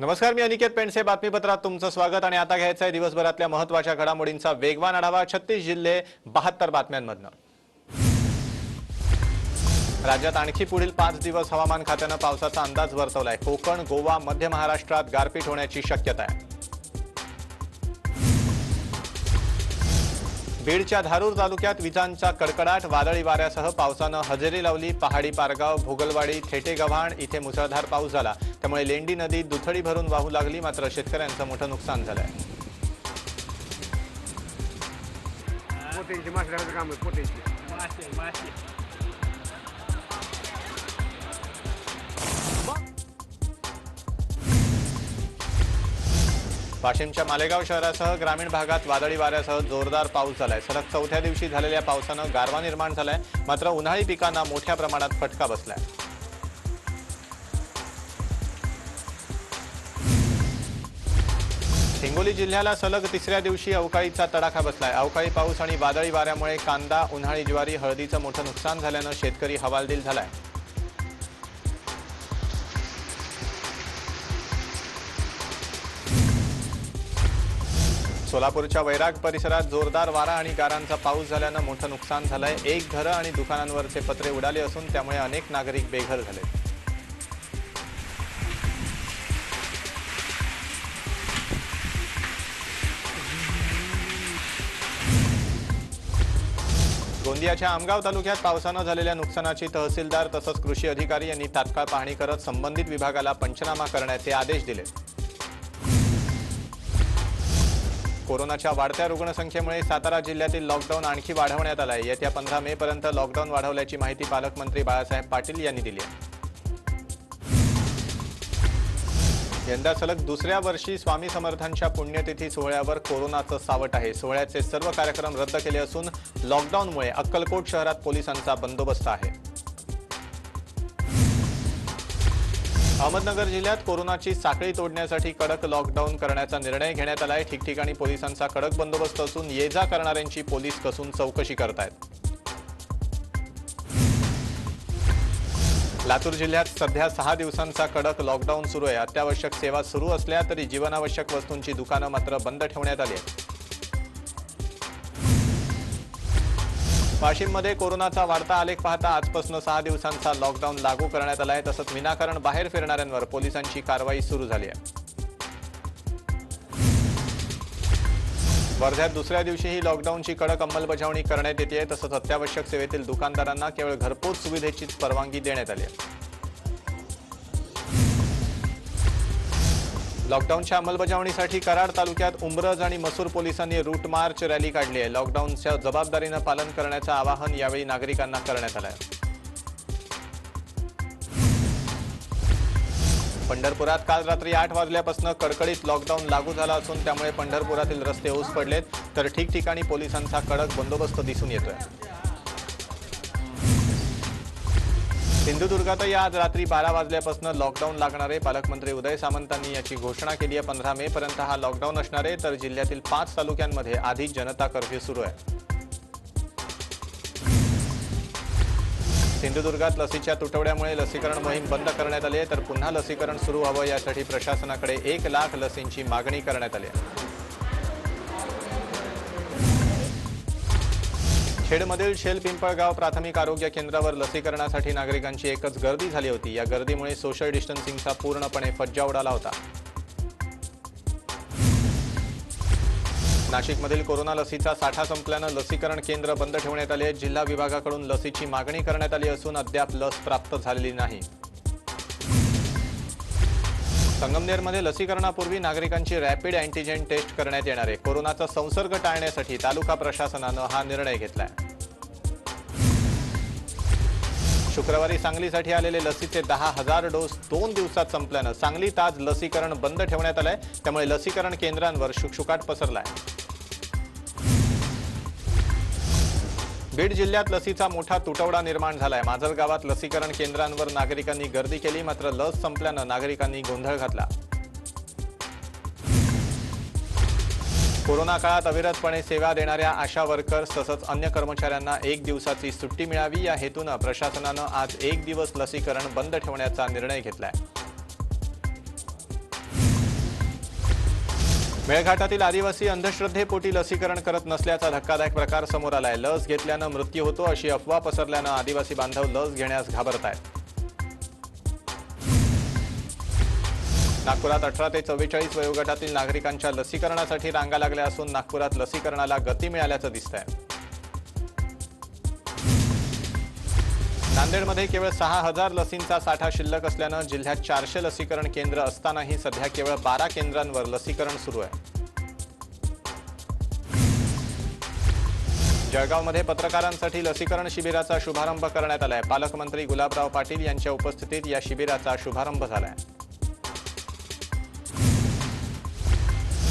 नमस्कार मी अनिकेत पेंडसे बातमीपत्रात तुमचं स्वागत आणि आता घ्यायचं आहे दिवसभरातल्या महत्त्वाच्या घडामोडींचा वेगवान आढावा छत्तीस जिल्हे बहात्तर बातम्यांमधनं. राज्यात आणखी पुढील पाच दिवस हवामान खात्यानं पावसाचा अंदाज वर्तवलाय. कोकण गोवा मध्य महाराष्ट्रात गारपीट होण्याची शक्यता आहे बीडच्या धारूर तालुक्यात विजांचा कडकडाट वादळी वाऱ्यासह पावसानं हजेरी लावली. पहाडी पारगाव भोगलवाडी थेटेगव्हाण इथे मुसळधार पाऊस झाला. त्यामुळे लेंडी नदी दुथडी भरून वाहू लागली मात्र शेतकऱ्यांचं मोठं नुकसान झालंय. काम आहे वाशिमच्या मालेगाव शहरासह ग्रामीण भागात वादळी वाऱ्यासह जोरदार पाऊस झालाय. सलग चौथ्या दिवशी झालेल्या पावसानं गारवा निर्माण झालाय मात्र उन्हाळी पिकांना मोठ्या प्रमाणात फटका बसलाय. हिंगोली जिल्ह्याला सलग तिसऱ्या दिवशी अवकाळीचा तडाखा बसलाय. अवकाळी पाऊस आणि वादळी वाऱ्यामुळे कांदा उन्हाळी ज्वारी हळदीचं मोठं नुकसान झाल्यानं शेतकरी हवालदिल झालाय. सोलापूरच्या वैराग परिसरात जोरदार वारा आणि गारांचा पाऊस झाल्यानं मोठं नुकसान झालंय. एक घरं आणि दुकानांवरचे पत्रे उडाले असून त्यामुळे अनेक नागरिक बेघर झाले गोंदियाच्या आमगाव तालुक्यात पावसानं झालेल्या नुकसानाची तहसीलदार तसंच कृषी अधिकारी यांनी तात्काळ पाहणी करत संबंधित विभागाला पंचनामा करण्याचे आदेश दिले. कोरोनाच्या वाढत्या रुग्णसंख्येमुळे सातारा जिल्ह्यातील लॉकडाऊन आणखी वाढवण्यात आला आहे येत्या पंधरा मे पर्यंत लॉकडाऊन वाढवल्याची माहिती पालकमंत्री बाळासाहेब पाटील यांनी दिली आहे. यंदा सलग दुसऱ्या वर्षी स्वामी समर्थांच्या पुण्यतिथी सोहळ्यावर कोरोनाचं सावट आहे. सोहळ्याचे सर्व कार्यक्रम रद्द केले असून लॉकडाऊनमुळे अक्कलकोट शहरात पोलिसांचा बंदोबस्त आहे. अहमदनगर जिल्ह्यात कोरोनाची साखळी तोडण्यासाठी कडक लॉकडाऊन करण्याचा निर्णय घेण्यात आलाय. ठिकठिकाणी पोलिसांचा कडक बंदोबस्त असून ये जा करणाऱ्यांची पोलीस कसून चौकशी करतायत. लातूर जिल्ह्यात सध्या सहा दिवसांचा कडक लॉकडाऊन सुरू आहे. अत्यावश्यक सेवा सुरू असल्या तरी जीवनावश्यक वस्तूंची दुकानं मात्र बंद ठेवण्यात आली आहेत. वाशिममध्ये कोरोनाचा वाढता आलेख पाहता आजपासून सहा दिवसांचा लॉकडाऊन लागू करण्यात आला आहे तसंच विनाकारण बाहेर फिरणाऱ्यांवर पोलिसांची कारवाई सुरू झाली आहे. वर्ध्यात दुसऱ्या दिवशीही लॉकडाऊनची कडक अंमलबजावणी करण्यात येते. तसंच अत्यावश्यक सेवेतील दुकानदारांना केवळ घरपोच सुविधेचीच परवानगी देण्यात आली आहे. लॉकडाऊनच्या अंमलबजावणीसाठी कराड तालुक्यात उमरज आणि मसूर पोलिसांनी रूट मार्च रॅली काढली आहे. लॉकडाऊनच्या जबाबदारीनं पालन करण्याचं आवाहन यावेळी नागरिकांना करण्यात आलं आहे. पंढरपुरात काल रात्री आठ वाजल्यापासून कडकडीत लॉकडाऊन लागू झाला असून त्यामुळे पंढरपुरातील रस्ते ओस पडलेत. तर ठिकठिकाणी पोलिसांचा कडक बंदोबस्त दिसून येतोय. सिंधुदुर्गातही आज रात्री बारा वाजल्यापासून लॉकडाऊन लागणारे पालकमंत्री उदय सामंतांनी याची घोषणा केली आहे. पंधरा मे पर्यंत हा लॉकडाऊन असणार आहे. तर जिल्ह्यातील पाच तालुक्यांमध्ये आधी जनता कर्फ्यू सुरू आहे. सिंधुदुर्गात लसीच्या तुटवड्यामुळे लसीकरण मोहीम बंद करण्यात आली आहे. तर पुन्हा लसीकरण सुरू व्हावं यासाठी प्रशासनाकडे एक लाख लसींची मागणी करण्यात आली आहे. खेडमधील शेल पिंपळगाव प्राथमिक आरोग्य केंद्रावर लसीकरणासाठी नागरिकांची एकच गर्दी झाली होती. या गर्दीमुळे सोशल डिस्टन्सिंगचा पूर्णपणे फज्जा उडाला होता. नाशिकमधील कोरोना लसीचा साठा संपल्यानं लसीकरण केंद्र बंद ठेवण्यात आले. आहेत. जिल्हा विभागाकडून लसीची मागणी करण्यात आली असून अद्याप लस प्राप्त झालेली नाही. संगमनेरमध्ये लसीकरणापूर्वी नागरिकांची रॅपिड अँटीजेन टेस्ट करण्यात येणार आहे. कोरोनाचा संसर्ग टाळण्यासाठी तालुका प्रशासनानं हा निर्णय घेतलाय. शुक्रवारी सांगलीसाठी आलेले लसीचे दहा हजार डोस दोन दिवसात संपल्यानं सांगलीत आज लसीकरण बंद ठेवण्यात आलंय. त्यामुळे लसीकरण केंद्रांवर शुकशुकाट पसरलाय. बीड जिल्ह्यात लसीचा मोठा तुटवडा निर्माण झालाय. माजल गावात लसीकरण केंद्रांवर नागरिकांनी गर्दी केली मात्र लस संपल्यानं नागरिकांनी गोंधळ घातला. कोरोना काळात अविरतपणे सेवा देणाऱ्या आशा वर्कर्स तसंच अन्य कर्मचाऱ्यांना एक दिवसाची सुट्टी मिळावी या हेतूनं प्रशासनानं आज एक दिवस लसीकरण बंद ठेवण्याचा निर्णय घेतलाय. मेळघाटातील आदिवासी अंधश्रद्धेपोटी लसीकरण करत नसल्याचा धक्कादायक प्रकार समोर आलाय. लस घेतल्यानं मृत्यू होतो अशी अफवा पसरल्यानं आदिवासी बांधव लस घेण्यास घाबरत आहेत. नागपुरात अठरा ते चव्वेचाळीस वयोगटातील नागरिकांच्या लसीकरणासाठी रांगा लागल्या असून नागपुरात लसीकरणाला गती मिळाल्याचं दिसतंय. नांदेडमध्ये केवळ सहा हजार लसींचा साठा शिल्लक असल्यानं जिल्ह्यात चारशे लसीकरण केंद्र असतानाही सध्या केवळ बारा केंद्रांवर लसीकरण सुरू आहे. जळगावमध्ये पत्रकारांसाठी लसीकरण शिबिराचा शुभारंभ करण्यात आलाय. पालकमंत्री गुलाबराव पाटील यांच्या उपस्थितीत या शिबिराचा शुभारंभ झालाय.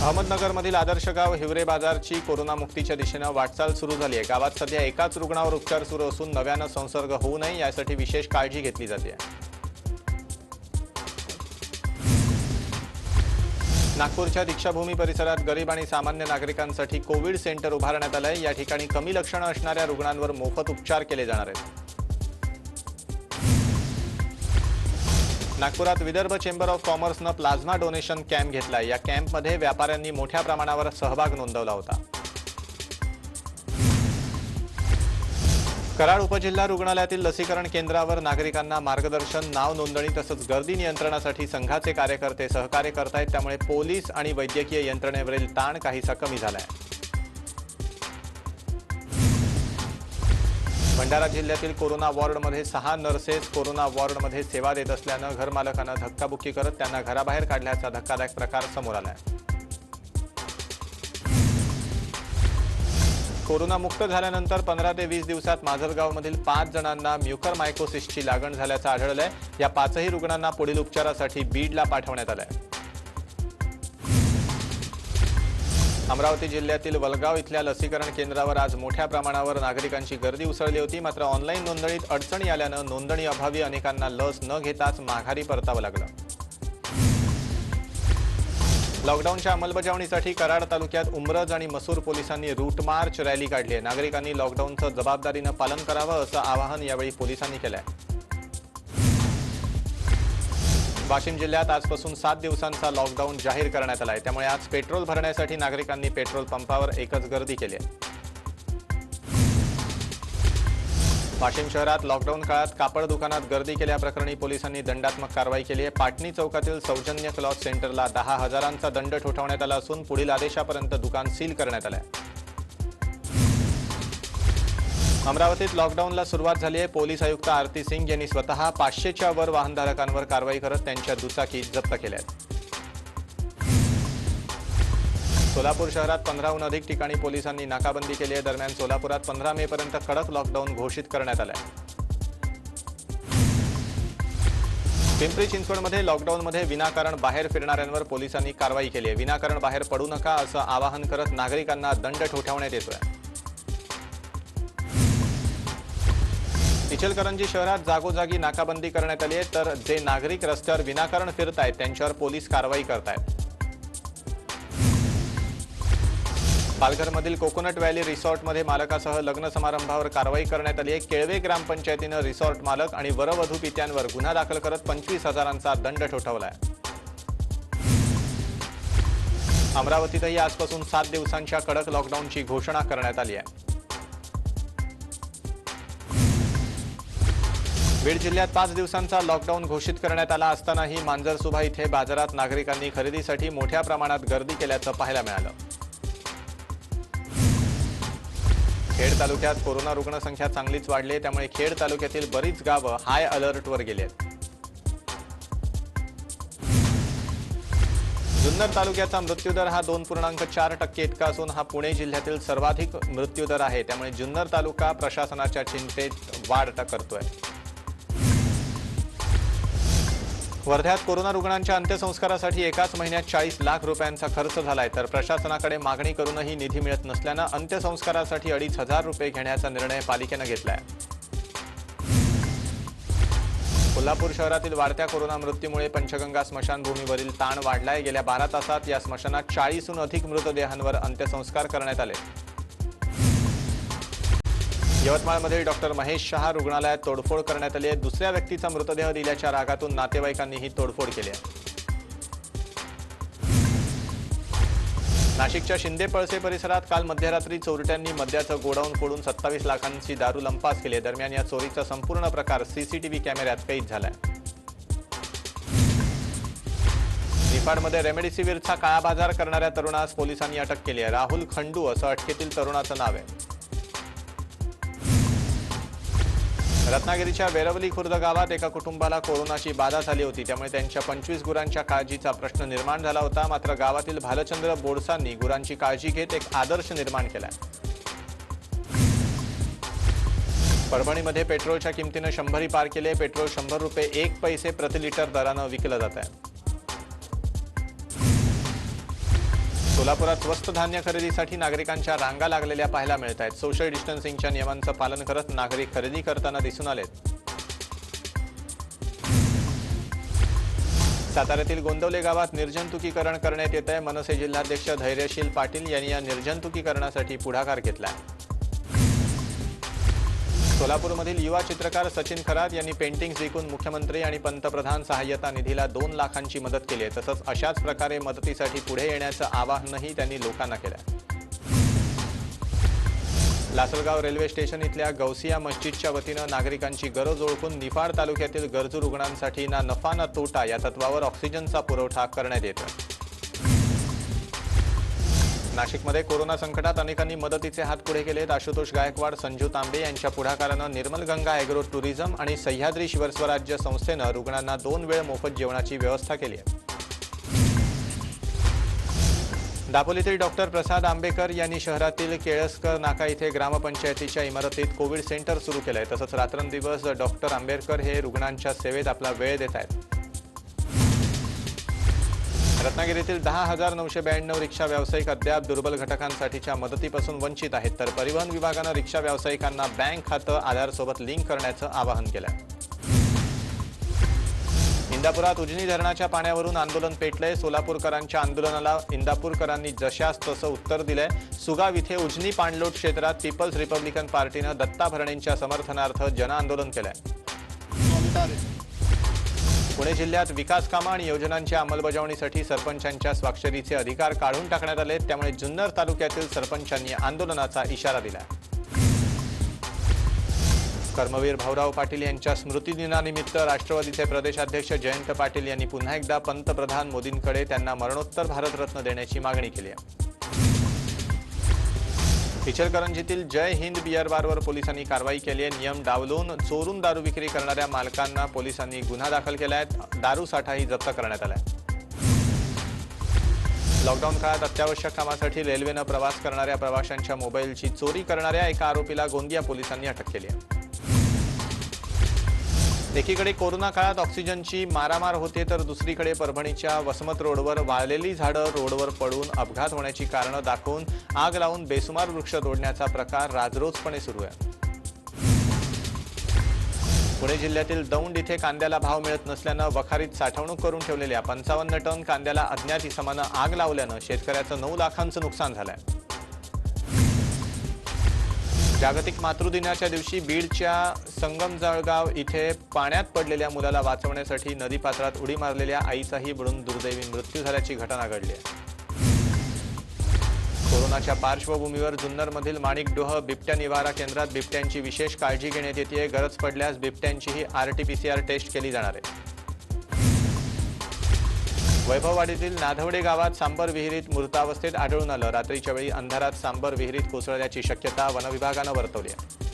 अहमदनगरमधील आदर्श गाव हिवरे बाजारची कोरोनामुक्तीच्या दिशेनं वाटचाल सुरू झाली आहे. गावात सध्या एकाच रुग्णावर उपचार सुरू असून नव्यानं संसर्ग होऊ नये यासाठी विशेष काळजी घेतली जाते. नागपूरच्या दीक्षाभूमी परिसरात गरीब आणि सामान्य नागरिकांसाठी कोविड सेंटर उभारण्यात आलं आहे या ठिकाणी कमी लक्षणं असणाऱ्या रुग्णांवर मोफत उपचार केले जाणार आहेत. नागपुरात विदर्भ चेंबर ऑफ कॉमर्सनं प्लाझ्मा डोनेशन कॅम्प घेतला या कॅम्पमध्ये व्यापाऱ्यांनी मोठ्या प्रमाणावर सहभाग नोंदवला होता. कराड उपजिल्हा रुग्णालयातील लसीकरण केंद्रावर नागरिकांना मार्गदर्शन नाव नोंदणी तसंच गर्दी नियंत्रणासाठी संघाचे कार्यकर्ते सहकार्य करतायत. त्यामुळे पोलीस आणि वैद्यकीय यंत्रणेवरील ताण काहीसा कमी झाला आहे भंडारा जिल्ह्यातील कोरोना वॉर्डमध्ये सहा नर्सेस कोरोना वॉर्डमध्ये सेवा देत असल्यानं घरमालकानं धक्काबुक्की करत त्यांना घराबाहेर काढल्याचा धक्कादायक प्रकार समोर आलाय. कोरोनामुक्त झाल्यानंतर पंधरा ते वीस दिवसात माजलगावमधील पाच जणांना म्युकर मायकोसिसची लागण झाल्याचं आढळलंय. या पाचही रुग्णांना पुढील उपचारासाठी बीडला पाठवण्यात आलं आहे अमरावती जिल्ह्यातील वलगाव इथल्या लसीकरण केंद्रावर आज मोठ्या प्रमाणावर नागरिकांची गर्दी उसळली होती. मात्र ऑनलाईन नोंदणीत अडचणी आल्यानं नोंदणी अभावी अनेकांना लस न घेताच माघारी परतावं लागलं. लॉकडाऊनच्या अंमलबजावणीसाठी कराड तालुक्यात उमरज आणि मसूर पोलिसांनी रूट मार्च रॅली काढली आहे. नागरिकांनी लॉकडाऊनचं जबाबदारीनं पालन करावं असं आवाहन यावेळी पोलिसांनी केलं आहे वाशिम जिल्ह्यात आजपासून सात दिवसांचा लॉकडाऊन जाहीर करण्यात आला आहे त्यामुळे आज पेट्रोल भरण्यासाठी नागरिकांनी पेट्रोल पंपावर एकच गर्दी केली आहे. वाशिम शहरात लॉकडाऊन काळात कापड दुकानात गर्दी केल्याप्रकरणी पोलिसांनी दंडात्मक कारवाई केली आहे. पाटणी चौकातील सौजन्य क्लॉथ सेंटरला दहा हजारांचा दंड ठोठावण्यात आला असून पुढील आदेशापर्यंत दुकान सील करण्यात आलं आहे अमरावतीत लॉकडाऊनला सुरुवात झाली आहे. पोलीस आयुक्त आरती सिंग यांनी स्वतः पाचशेच्या वर वाहनधारकांवर कारवाई करत त्यांच्या दुचाकी जप्त केल्या आहेत सोलापूर शहरात पंधराहून अधिक ठिकाणी पोलिसांनी नाकाबंदी केली आहे. दरम्यान सोलापुरात पंधरा मे पर्यंत कडक लॉकडाऊन घोषित करण्यात आलं आहे पिंपरी चिंचवडमध्ये लॉकडाऊनमध्ये विनाकारण बाहेर फिरणाऱ्यांवर पोलिसांनी कारवाई केली आहे. विनाकारण बाहेर पडू नका असं आवाहन करत नागरिकांना दंड ठोठावण्यात येतोय. इचलकरंजी शहरात जागोजागी नाकाबंदी करण्यात आली आहे तर जे नागरिक रस्त्यावर विनाकारण फिरतायत त्यांच्यावर पोलीस कारवाई करत आहेत पालघरमधील कोकोनट व्हॅली रिसॉर्टमध्ये मालकासह लग्न समारंभावर कारवाई करण्यात आली आहे. केळवे ग्रामपंचायतीनं रिसॉर्ट मालक आणि वरवधू पित्यांवर गुन्हा दाखल करत पंचवीस हजारांचा दंड ठोठावलाय. अमरावतीतही आजपासून सात दिवसांच्या कडक लॉकडाऊनची घोषणा करण्यात आली आहे. बीड जिल्ह्यात पाच दिवसांचा लॉकडाऊन घोषित करण्यात आला असतानाही मांजरसुभा इथे बाजारात नागरिकांनी खरेदीसाठी मोठ्या प्रमाणात गर्दी केल्याचं पाहायला मिळालं. खेड तालुक्यात कोरोना रुग्णसंख्या चांगलीच वाढली आहे त्यामुळे खेड तालुक्यातील बरीच गावं हाय अलर्टवर गेली आहेत. जुन्नर तालुक्याचा मृत्यूदर हा दोन पूर्णांक चार टक्के इतका असून हा पुणे जिल्ह्यातील सर्वाधिक मृत्यूदर आहे त्यामुळे जुन्नर तालुका प्रशासनाच्या चिंतेत वाढ करतोय वर्ध्यात कोरोना रुग्णांच्या अंत्यसंस्कारासाठी एकाच महिन्यात चाळीस लाख रुपयांचा खर्च झालाय. तर प्रशासनाकडे मागणी करूनही निधी मिळत नसल्यानं अंत्यसंस्कारासाठी अडीच हजार रुपये घेण्याचा निर्णय पालिकेनं घेतलाय. कोल्हापूर शहरातील वाढत्या कोरोना मृत्यूमुळे पंचगंगा स्मशानभूमीवरील ताण वाढलाय. गेल्या बारा तासात या स्मशानात चाळीसहून अधिक मृतदेहांवर अंत्यसंस्कार करण्यात आले. यवतमाळमध्ये डॉक्टर महेश शहा रुग्णालयात तोडफोड करण्यात आली आहे. दुसऱ्या व्यक्तीचा मृतदेह दिल्याच्या रागातून नातेवाईकांनी ही तोडफोड केली आहे. नाशिकच्या शिंदे पळसे परिसरात काल मध्यरात्री चोरट्यांनी मद्याचं गोडाऊन फोडून सत्तावीस लाखांची दारू लंपास केली दरम्यान या चोरीचा संपूर्ण प्रकार सीसीटीव्ही कॅमेऱ्यात कैद झालाय. निफाडमध्ये रेमडेसिवीरचा काळाबाजार करणाऱ्या तरुणास पोलिसांनी अटक केली आहे. राहुल खंडू असं अटकेतील तरुणाचं नाव आहे. रत्नागिरीच्या वेरवली खुर्द गावात एका कुटुंबाला कोरोनाची बाधा झाली होती. त्यामुळे त्यांच्या पंचवीस गुरांच्या काळजीचा प्रश्न निर्माण झाला होता. मात्र गावातील भालचंद्र बोडसांनी गुरांची काळजी घेत एक आदर्श निर्माण केलाय. परभणीमध्ये पेट्रोलच्या किमतीनं शंभरी पार केले. पेट्रोल शंभर रुपये एक पैसे प्रति लिटर दरानं विकलं जात आहे सोलापुरात स्वस्त धान्य खरेदीसाठी नागरिकांच्या रांगा लागलेल्या पाहायला मिळत आहेत सोशल डिस्टन्सिंगच्या नियमांचं पालन करत नागरिक खरेदी करताना दिसून आलेत. साताऱ्यातील गोंदवले गावात निर्जंतुकीकरण करण्यात येत आहे मनसे जिल्हाध्यक्ष धैर्यशील पाटील यांनी या निर्जंतुकीकरणासाठी पुढाकार घेतला आहे सोलापूरमधील युवा चित्रकार सचिन खरात यांनी पेंटिंग्स विकून मुख्यमंत्री आणि पंतप्रधान सहाय्यता निधीला दोन लाखांची मदत केली आहे. तसंच अशाच प्रकारे मदतीसाठी पुढे येण्याचं आवाहनही त्यांनी लोकांना केलं लासलगाव रेल्वे स्टेशन इथल्या गौसिया मस्जिदच्या वतीनं नागरिकांची गरज ओळखून निफाड तालुक्यातील गरजू रुग्णांसाठी ना नफा ना तोटा या तत्वावर ऑक्सिजनचा पुरवठा करण्यात येतो नाशिकमध्ये कोरोना संकटात अनेकांनी मदतीचे हात पुढे केलेत. आशुतोष गायकवाड संजू तांबे यांच्या पुढाकारानं निर्मल गंगा ॲग्रो टुरिझम आणि सह्याद्री शिवस्वराज्य संस्थेनं रुग्णांना दोन वेळ मोफत जेवणाची व्यवस्था केली आहे. दापोलीतील डॉक्टर प्रसाद आंबेकर यांनी शहरातील केळसकर नाका इथे ग्रामपंचायतीच्या इमारतीत कोविड सेंटर सुरू केलं आहे तसंच रात्रंदिवस डॉक्टर आंबेडकर हे रुग्णांच्या सेवेत आपला वेळ देत आहेत. रत्नागिरीतील दहा हजार नऊशे ब्याण्णव रिक्षा व्यावसायिक अद्याप दुर्बल घटकांसाठीच्या मदतीपासून वंचित आहेत. तर परिवहन विभागानं रिक्षा व्यावसायिकांना बँक खातं आधारसोबत लिंक करण्याचं आवाहन केलं इंदापुरात उजनी धरणाच्या पाण्यावरून आंदोलन पेटलंय. सोलापूरकरांच्या आंदोलनाला इंदापूरकरांनी जशास तसं उत्तर दिलंय. सुगाव इथे उजनी पाणलोट क्षेत्रात पीपल्स रिपब्लिकन पार्टीनं दत्ता भरणेंच्या समर्थनार्थ जनआंदोलन केलंय. पुणे जिल्ह्यात विकास कामं आणि योजनांच्या अंमलबजावणीसाठी सरपंचांच्या स्वाक्षरीचे अधिकार काढून टाकण्यात आले त्यामुळे जुन्नर तालुक्यातील सरपंचांनी आंदोलनाचा इशारा दिला कर्मवीर भाऊराव पाटील यांच्या स्मृतिदिनानिमित्त राष्ट्रवादीचे प्रदेशाध्यक्ष जयंत पाटील यांनी पुन्हा एकदा पंतप्रधान मोदींकडे त्यांना मरणोत्तर भारतरत्न देण्याची मागणी केली आहे. इचलकरंजीतील जय हिंद बियर बारवर पोलिसांनी कारवाई केली आहे. नियम डावलून चोरून दारू विक्री करणाऱ्या मालकांना पोलिसांनी गुन्हा दाखल केला आहे. दारू साठाही जप्त करण्यात आलाय लॉकडाऊन काळात अत्यावश्यक कामासाठी रेल्वेनं प्रवास करणाऱ्या प्रवाशांच्या मोबाईलची चोरी करणाऱ्या एका आरोपीला गोंदिया पोलिसांनी अटक केली आहे. एकीकडे कोरोना काळात ऑक्सिजनची मारामार होते तर दुसरीकडे परभणीच्या वसमत रोडवर वाळलेली झाडं रोडवर पडून अपघात होण्याची कारणं दाखवून आग लावून बेसुमार वृक्ष तोडण्याचा प्रकार राजरोजपणे सुरू आहे. पुणे जिल्ह्यातील दौंड इथे कांद्याला भाव मिळत नसल्यानं वखारीत साठवणूक करून ठेवलेल्या पंचावन्न टन कांद्याला अज्ञात इसमानं आग लावल्यानं शेतकऱ्याचं नऊ लाखांचं नुकसान झालंय. जागतिक मातृदिनाच्या दिवशी बीडच्या संगम जळगाव इथे पाण्यात पडलेल्या मुलाला वाचवण्यासाठी नदीपात्रात उडी मारलेल्या आईचाही बुडून दुर्दैवी मृत्यू झाल्याची घटना घडली आहे. कोरोनाच्या पार्श्वभूमीवर जुन्नरमधील माणिकडोह बिबट्या निवारा केंद्रात बिबट्यांची विशेष काळजी घेण्यात येते गरज पडल्यास बिबट्यांचीही आरटीपीसीआर टेस्ट केली जाणार आहे. वैभववाडीतील नाधवडे गावात सांबर विहिरीत मृतावस्थेत आढळून आलं. रात्रीच्या वेळी अंधारात सांबर विहिरीत कोसळण्याची शक्यता वनविभागानं वर्तवली आहे.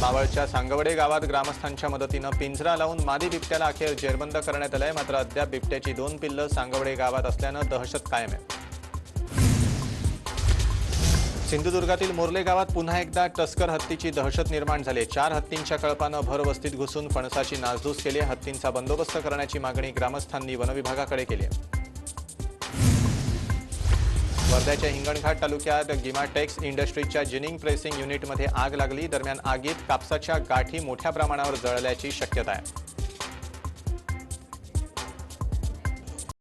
मावळच्या सांगवडे गावात ग्रामस्थांच्या मदतीनं पिंजरा लावून मादी बिबट्याला अखेर जेरबंद करण्यात आलंय. मात्र अद्याप बिबट्याची दोन पिल्लं सांगवडे गावात असल्यानं दहशत कायम आहे. सिंधुदुर्गातील मोर्ले गावात पुन्हा एकदा टस्कर हत्तीची दहशत निर्माण झाली. चार हत्तींच्या कळपानं भर वस्तीत घुसून फणसाची नासधूस केली हत्तींचा बंदोबस्त करण्याची मागणी ग्रामस्थांनी वनविभागाकडे केली वर्ध्याच्या हिंगणघाट तालुक्यात गिमाटेक्स इंडस्ट्रीजच्या जिनिंग प्रेसिंग युनिटमध्ये आग लागली. दरम्यान आगीत कापसाच्या गाठी मोठ्या प्रमाणावर जळल्याची शक्यता आहे.